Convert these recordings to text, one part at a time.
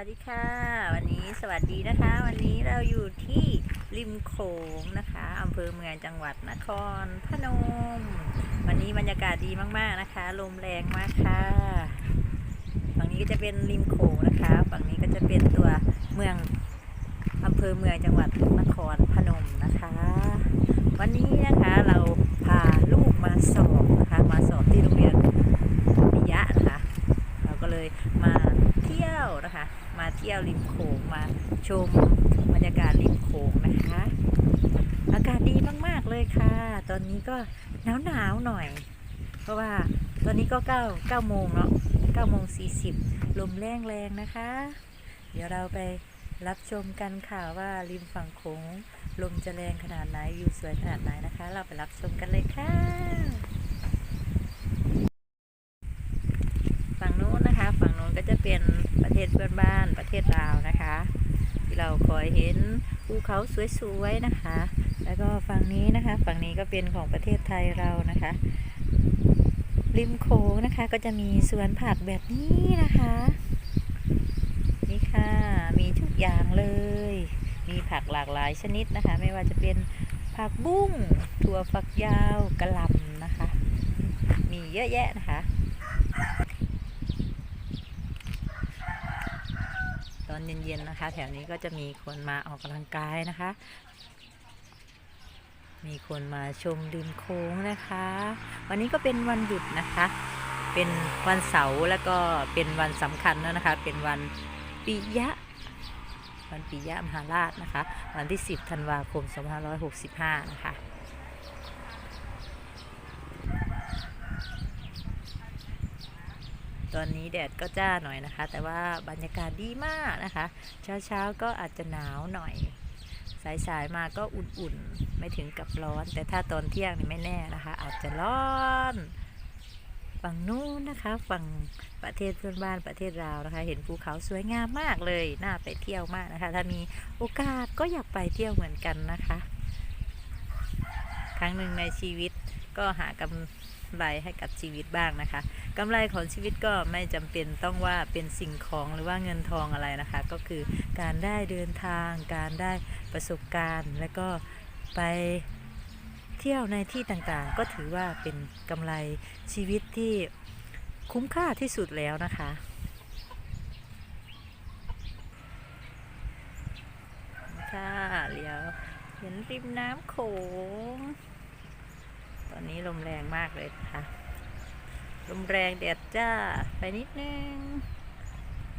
วัสดีค่ะ วันนี้สวัสดีนะคะ วันนี้เราอยู่ที่ริมโขงนะคะอำเภอเมืองจังหวัดนครพนม วันนี้บรรยากาศดีมากๆนะคะ ลมแรงมากค่ะฝั่งนี้ก็จะเป็นริมโขงนะคะ ฝั่งนี้ก็จะเป็นตัวเมืองอำเภอเมืองจังหวัดนครพนมนะคะ วันนี้นะคะเราพาลูกมาสอบนะคะมาสอบที่โรงเรียนปิยะนะคะ เราก็เลยมาเที่ยวนะคะ มาเที่ยวริมโขงมา ชมบรรยากาศริมโขงนะคะ อากาศดีมากๆเลยค่ะ ตอนนี้ก็หนาวหนาวๆหน่อย เพราะว่าตอนนี้ก็9 9โมงเนาะ9โมง40ลมแรงแรงๆนะคะ เดี๋ยวเราไปรับชมกันค่ะว่าริมฝั่งโขงลมจะแรงขนาดไหนวิวสวยขนาดไหนนะคะ เราไปรับชมกันเลยค่ะ ฝั่งนู้นนะคะ ฝั่งนู้นก็จะเป็นประเทศเพื่อนบ้านประเทศลาวนะคะ ที่เราคอยเห็นภูเขาสวยๆนะคะ แล้วก็ฝั่งนี้นะคะ ฝั่งนี้ก็เป็นของประเทศไทยเรานะคะ ริมโขงนะคะ ก็จะมีสวนผักแบบนี้นะคะ นี่ค่ะ มีทุกอย่างเลย มีผักหลากหลายชนิดนะคะ ไม่ว่าจะเป็นผักบุ้งถั่วฝักยาวกระหล่ำนะคะ มีเยอะแยะนะคะ ต อนเย็นๆนะคะ แถวนี้ก็จะมีคนมาออกกำลังกายนะคะ มีคนมาชมริมโค้งนะคะ วันนี้ก็เป็นวันหยุดนะคะ เป็นวันเสาร์แล้วก็เป็นวันสำคัญด้วนะคะ เป็นวันปิยะวันปิยะมหาราชนะคะ วันที่ 10 ธันวาคม 2565 นะคะ ตอนนี้แดดก็จ้าหน่อยนะคะ แต่ว่าบรรยากาศดีมากนะคะ เช้าเช้าๆก็อาจจะหนาวหน่อยสายสายๆมาก็อุ่นๆ ไม่ถึงกับร้อน แต่ถ้าตอนเที่ยงนี่ไม่แน่นะคะ อาจจะร้อนฝั่งนู้นนะคะฝั่งประเทศเพื่อนบ้านประเทศลาวนะคะ เห็นภูเขาสวยงามมากเลยน่าไปเที่ยวมากนะคะ ถ้ามีโอกาสก็อยากไปเที่ยวเหมือนกันนะคะ ครั้งหนึ่งในชีวิตก็หากำ ไรให้กับชีวิตบ้างนะคะกำไรของชีวิตก็ไม่จำเป็นต้องว่าเป็นสิ่งของหรือว่าเงินทองอะไรนะคะ ก็คือการได้เดินทาง การได้ประสบการณ์ และก็ไปเที่ยวในที่ต่างๆ ก็ถือว่าเป็นกำไรชีวิตที่คุ้มค่าที่สุดแล้วนะคะค่ะเลี้ยวเห็นริมน้ำโขง อนนี้ลมแรงมากเลยค่ะ ลมแรงแดดจ้าไปนิดนึง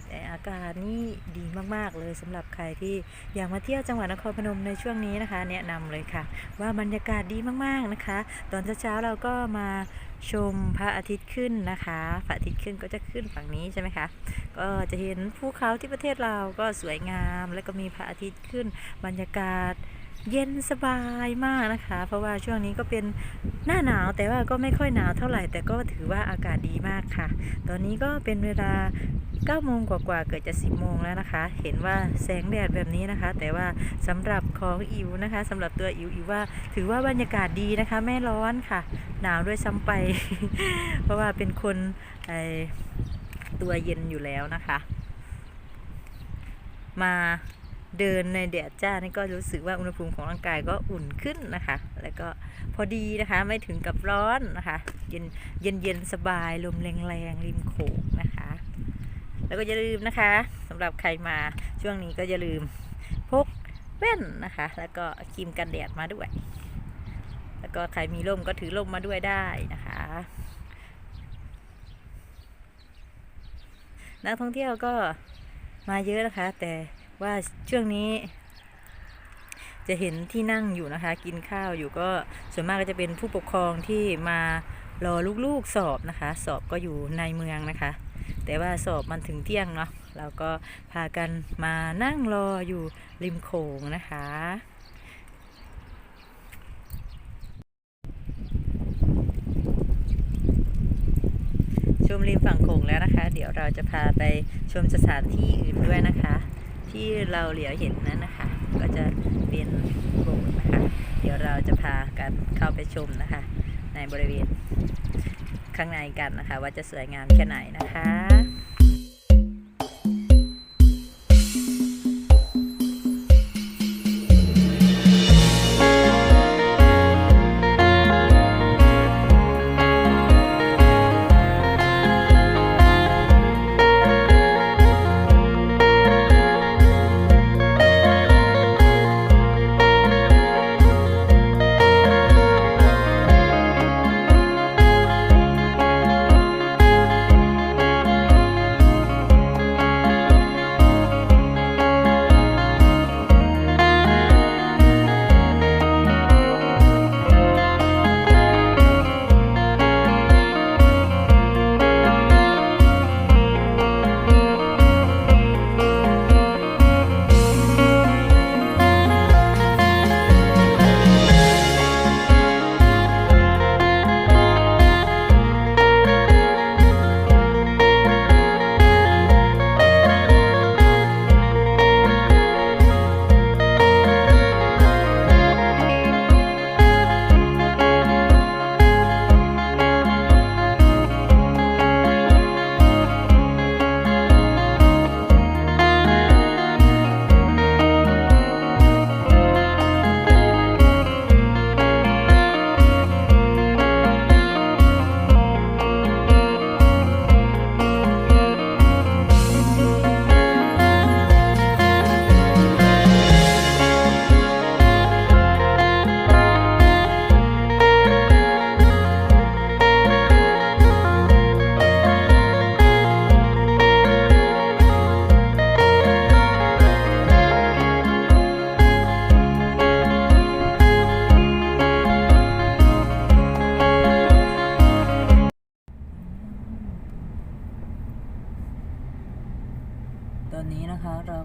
แต่อากาศนี่ดีมากๆเลยสำหรับใครที่อยากมาเที่ยวจังหวัดนครพนมในช่วงนี้นะคะ แนะนำเลยค่ะ ว่าบรรยากาศดีมากๆนะคะ ตอนเช้าๆเราก็มาชมพระอาทิตย์ขึ้นนะคะพระอาทิตย์ขึ้นก็จะขึ้นฝั่งนี้ใช่ไหมคะ ก็จะเห็นภูเขาที่ประเทศเราก็สวยงาม แล้วก็มีพระอาทิตย์ขึ้นบรรยากาศ เย็นสบายมากนะคะ เพราะว่าช่วงนี้ก็เป็นหน้าหนาวแต่ว่าก็ไม่ค่อยหนาวเท่าไหร่ แต่ก็ถือว่าอากาศดีมากค่ะ ตอนนี้ก็เป็นเวลา9โมงกว่าๆเกิดจะ 10 โมงแล้วนะคะ เห็นว่าแสงแดดแบบนี้นะคะ แต่ว่าสำหรับของอิวนะคะสำหรับตัวอิวอิวว่าถือว่าบรรยากาศดีนะคะ ไม่ร้อนค่ะ หนาวด้วยซ้ำไป เพราะว่าเป็นคนไอตัวเย็นอยู่แล้วนะคะ มา เดินในแดดจ้านี่ก็รู้สึกว่าอุณหภูมิของร่างกายก็อุ่นขึ้นนะคะ แล้วก็พอดีนะคะไม่ถึงกับร้อนนะคะ เย็นเย็นเย็นสบายลมแรงๆริมโขงนะคะ แล้วก็อย่าลืมนะคะสำหรับใครมาช่วงนี้ก็อย่าลืมพกแว่นนะคะ แล้วก็ครีมกันแดดมาด้วย แล้วก็ใครมีร่มก็ถือร่มมาด้วยได้นะคะนักท่องเที่ยวก็มาเยอะนะคะ แต่ ว่าช่วงนี้ จะเห็นที่นั่งอยู่นะคะ กินข้าวอยู่ก็ส่วนมากก็จะเป็นผู้ปกครองที่มารอลูกๆสอบนะคะ สอบก็อยู่ในเมืองนะคะ แต่ว่าสอบมันถึงเที่ยงเนาะเราก็พากันมานั่งรออยู่ริมโขงนะคะชมริมฝั่งโขงแล้วนะคะ เดี๋ยวเราจะพาไปชมสถานที่อื่นด้วยนะคะ ที่เราเหลียวเห็นนั้นนะคะ ก็จะเป็นโบสถ์นะคะ เดี๋ยวเราจะพากันเข้าไปชมนะคะ ในบริเวณข้างในกันนะคะ ว่าจะสวยงามแค่ไหนนะคะ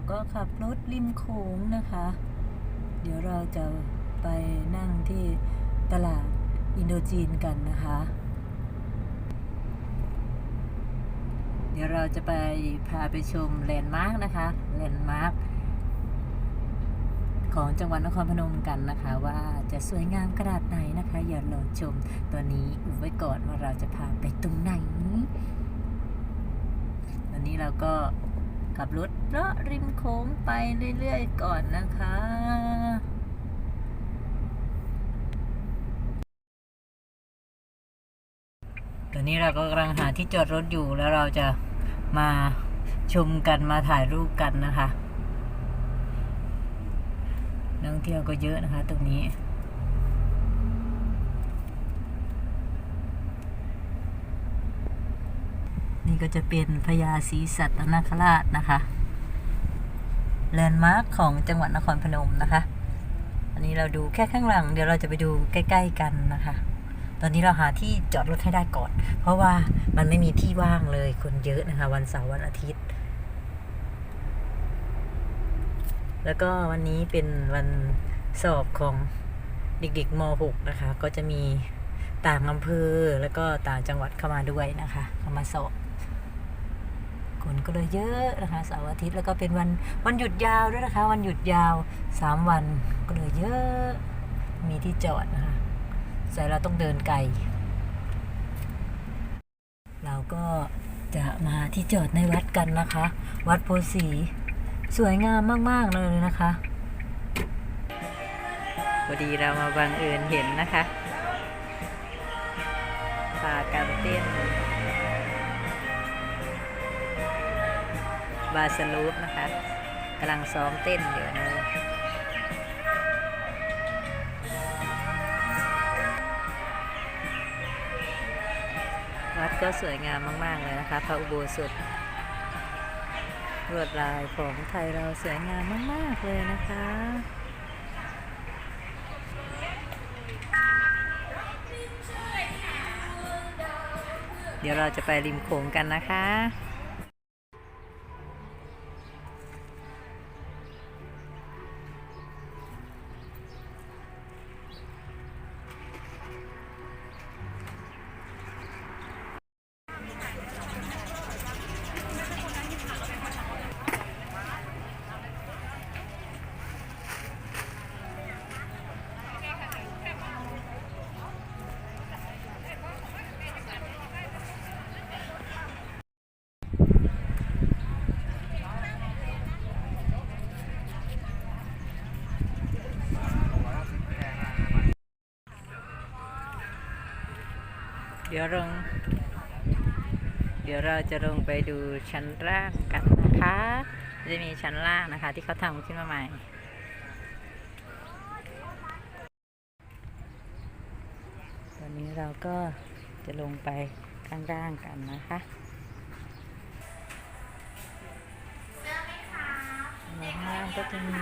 ก็ขับรถริมโขงนะคะ เดี๋ยวเราจะไปนั่งที่ตลาดอินโดจีนกันนะคะ เดี๋ยวเราจะไปพาไปชมแลนด์มาร์กนะคะแลนด์มาร์กของจังหวัดนครพนมกันนะคะ ว่าจะสวยงามขนาดไหนนะคะ อย่ารอชมตอนนี้อุไว้ก่อนว่าเราจะพาไปตรงไหนตอนนี้เราก็ ขับรถเลาะริมโค้งไปเรื่อยๆก่อนนะคะตอนนี้เราก็กำลังหาที่จอดรถอยู่แล้วเราจะมาชมกันมาถ่ายรูปกันนะคะนักท่องเที่ยวก็เยอะนะคะตรงนี้ นี่ก็จะเป็นพญาศรีสัตนคราชนะคะ แลนด์มาร์คของจังหวัดนครพนมนะคะ อันนี้เราดูแค่ข้างหลัง เดี๋ยวเราจะไปดูใกล้ ๆ กันนะคะ ตอนนี้เราหาที่จอดรถให้ได้ก่อน เพราะว่ามันไม่มีที่ว่างเลยคนเยอะนะคะ วันเสาร์วันอาทิตย์ แล้วก็วันนี้เป็นวันสอบของเด็กๆม .6 นะคะ ก็จะมีต่างอำเภอแล้วก็ต่างจังหวัดเข้ามาด้วยนะคะ เข้ามาสอบ นก็เลยเยอะนะคะเสาร์อาทิตย์แล้วก็เป็นวันวันหยุดยาวด้วยนะคะ วันหยุดยาวสามวันก็เลยเยอะมีที่จอดนะคะใส่เราต้องเดินไกล เราก็จะมาที่จอดในวัดกันนะคะ วัดโพธิ์ศรีสวยงามมาก ๆ เลยนะคะพอดีเรามาบังเอิญเห็นนะคะพากันเต้น บาสลูปนะคะกำลังซ้อมเต้นอยู่นะวัดก็สวยงามมาก ๆ เลยนะคะ พระอุโบสถลวดลายของไทยเราสวยงามมาก ๆ เลยนะคะเดี๋ยวเราจะไปริมโขงกันนะคะ เดี๋ยวลง เดี๋ยวเราจะลงไปดูชั้นล่างกันนะคะ จะมีชั้นล่างนะคะ ที่เขาทำขึ้นมาใหม่ตอนนี้เราก็จะลงไปข้างล่างกันนะคะข้างล่างก็จะมี